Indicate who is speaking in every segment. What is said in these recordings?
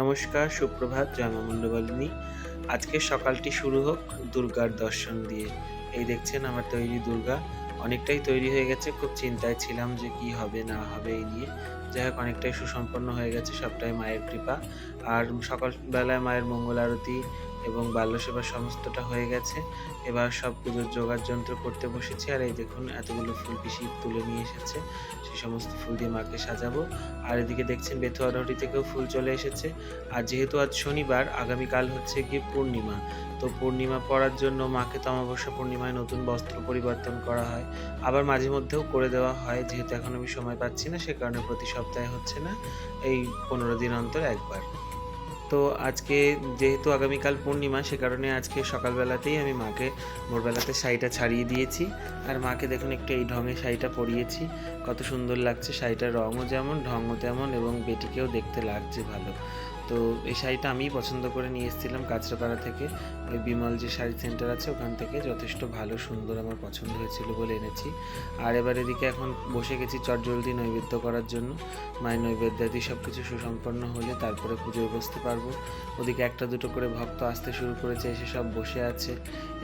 Speaker 1: নমস্কার, সুপ্রভাত জন্মমণ্ডবলিনী আজকে সকালটি শুরু হোক দুর্গার দর্শন দিয়ে। এই দেখছেন আমার তৈরি দুর্গা। অনেকটাই তৈরি হয়ে গেছে, খুব চিন্তায় ছিলাম যে কি হবে, না হবে এই নিয়ে। যাই হোক, অনেকটাই সুসম্পন্ন হয়ে গেছে, সবটাই মায়ের কৃপা। আর সকালবেলায় মায়ের মঙ্গল আরতি এবং বাল্যসেবা সমস্তটা হয়ে গেছে। এবার সব পুজোর জোগাড় যন্ত্র করতে বসেছি আর এই দেখুন এতগুলো ফুল পিসি তুলে নিয়ে এসেছে। সেই সমস্ত ফুল দিয়ে মাকে সাজাবো। আর এদিকে দেখছেন বেথুয়ারহটি থেকেও ফুল চলে এসেছে। আর যেহেতু আজ শনিবার, আগামীকাল হচ্ছে গিয়ে পূর্ণিমা। তো পূর্ণিমা পড়ার জন্য মাকে তো অমাবস্যা পূর্ণিমায় নতুন বস্ত্র পরিবর্তন করা হয়। আবার মাঝে মধ্যেও করে দেওয়া হয়, যেহেতু এখন আমি সময় পাচ্ছি না, সে কারণে প্রতি সপ্তাহে হচ্ছে না। এই পনেরো দিন অন্তর একবার। তো আজকে যেহেতু আগামীকাল পূর্ণিমা, সে কারণে আজকে সকালবেলাতেই আমি মাকে ভোরবেলাতে শাড়িটা ছাড়িয়ে দিয়েছি। আর মাকে দেখুন একটু এই ঢঙে শাড়িটা পরিয়েছি। কত সুন্দর লাগছে শাড়িটার রঙও যেমন, ঢঙও তেমন এবং বেটিকেও দেখতে লাগছে ভালো। তো এই শাড়িটা আমিই পছন্দ করে নিয়ে এসেছিলাম কাঁচরাপাড়া থেকে। ওই বিমল যে শাড়ি সেন্টার আছে, ওখান থেকে যথেষ্ট ভালো, সুন্দর আমার পছন্দ হয়েছিল বলে এনেছি। আর এবার এদিকে এখন বসে গেছি চটজলদি নৈবেদ্য করার জন্য। মায়ের নৈবেদ্যাদি সব কিছু সুসম্পন্ন হলে তারপরে পুজোয় বসতে পারব। ওদিকে একটা দুটো করে ভক্ত আসতে শুরু করেছে, এসে সব বসে আছে।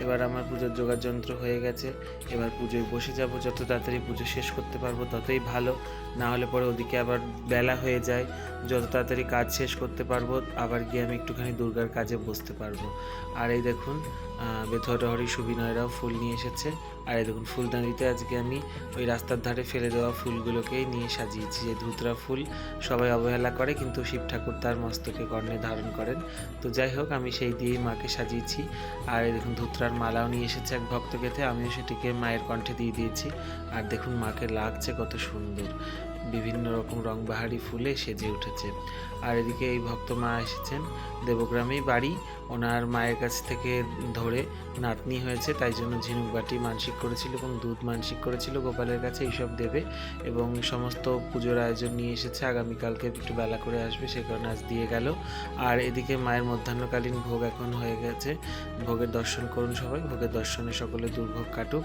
Speaker 1: এবার আমার পুজোর জোগাড় যন্ত্র হয়ে গেছে। এবার পুজোয় বসে যাব, যত তাড়াতাড়ি পুজো শেষ করতে পারব ততই ভালো। না হলে পরে ওদিকে আবার বেলা হয়ে যায়। যত তাড়াতাড়ি কাজ শেষ করতে পারব, আবার গিয়ে আমি একটুখানি দুর্গার কাজে বসতে পারব। আর এই দেখুন বেথরহরি সুবিনয়রাও ফুল নিয়ে এসেছে। আর এই দেখুন, ফুলদানিতে আজকে আমি ওই রাস্তার ধারে ফেলে দেওয়া ফুলগুলোকেই নিয়ে সাজিয়েছি। যে ধুতরা ফুল সবাই অবহেলা করে, কিন্তু শিব ঠাকুর তার মস্তকে কর্ণে ধারণ করেন। তো যাই হোক, আমি সেই দিয়েই মাকে সাজিয়েছি। আর এই দেখুন, ধুতরার মালাও নিয়ে এসেছে এক ভক্ত আমিও সেটিকে মায়ের কণ্ঠে দিয়ে দিয়েছি। আর দেখুন, মাকে লাগছে কত সুন্দর। বিভিন্ন রকম রংবাহারি ফুলে সেজে উঠেছে। আর এদিকে এই ভক্ত মা এসেছেন দেবগ্রামেই বাড়ি। ওনার মায়ের কাছ থেকে ধরে নাতনি হয়েছে, তাই জন্য ঝিনুক বাটি মানসিক করেছিল এবং দুধ মানসিক করেছিল, গোপালের কাছে এইসব দেবে এবং সমস্ত পুজোর আয়োজন নিয়ে এসেছে। আগামীকালকে একটু বেলা করে আসবে, সে কারণে আজ দিয়ে গেল। আর এদিকে মায়ের মধ্যাহ্নকালীন ভোগ এখন হয়ে গেছে। ভোগের দর্শন করুন সবাই, ভোগের দর্শনে সকলে দুর্ভোগ কাটুক।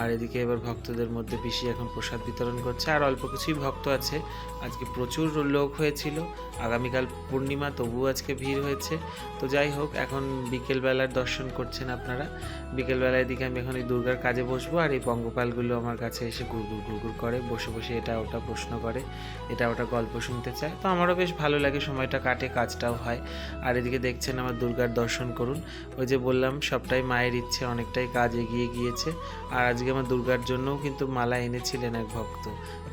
Speaker 1: আর এদিকে এবার ভক্তদের মধ্যে বেশি এখন প্রসাদ বিতরণ করছে। আর অল্প কিছুই ভক্ত আছে আজকে প্রচুর লোক হয়েছিল। আগামীকাল পূর্ণিমা, তবুও আজকে ভিড় হয়েছে। তো যাই হোক, এখন বিকেলবেলার দর্শন করছেন আপনারা। বিকেলবেলার দিকে আমি এখন এই দুর্গার কাজে বসবো আর এই পঙ্গপালগুলো আমার কাছে এসে গুড়গুড় গুড়গুড় করে, বসে বসে এটা ওটা প্রশ্ন করে, এটা ওটা গল্প শুনতে চায়। তো আমারও বেশ ভালো লাগে, সময়টা কাটে, কাজটাও হয়। আর এদিকে দেখছেন আমার দুর্গার দর্শন করুন। ওই যে বললাম, সবটাই মায়ের ইচ্ছে, অনেকটাই কাজ এগিয়ে গিয়েছে। আর আজকে আমার দুর্গার জন্যও কিন্তু মালা এনেছিলেন এক ভক্ত।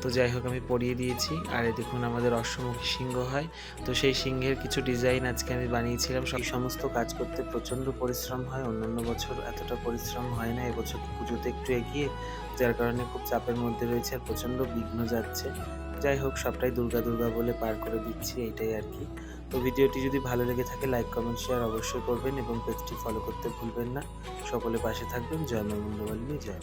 Speaker 1: তো যাই হোক, আমি পরিয়ে দিয়েছি। আর দেখুন আমাদের অশ্বমুখী সিংহ হয়। তো সেই সিংহের কিছু ডিজাইন আজকে আমি বানিয়েছিলাম। সব সমস্ত কাজ করতে প্রচণ্ড পরিশ্রম হয়। অন্যান্য বছর এতটা পরিশ্রম হয় না। এবছর পুজোতে একটু এগিয়ে, যার কারণে খুব চাপের মধ্যে রয়েছে আর প্রচণ্ড বিঘ্ন যাচ্ছে। যাই হোক, সবটাই দুর্গা দুর্গা বলে পার করে দিচ্ছি, এইটাই আর কি। তো ভিডিওটি যদি ভালো লেগে থাকে লাইক কমেন্ট শেয়ার অবশ্যই করবেন এবং পেজটি ফলো করতে ভুলবেন না। সকলে পাশে থাকবেন। জয় মা জয়।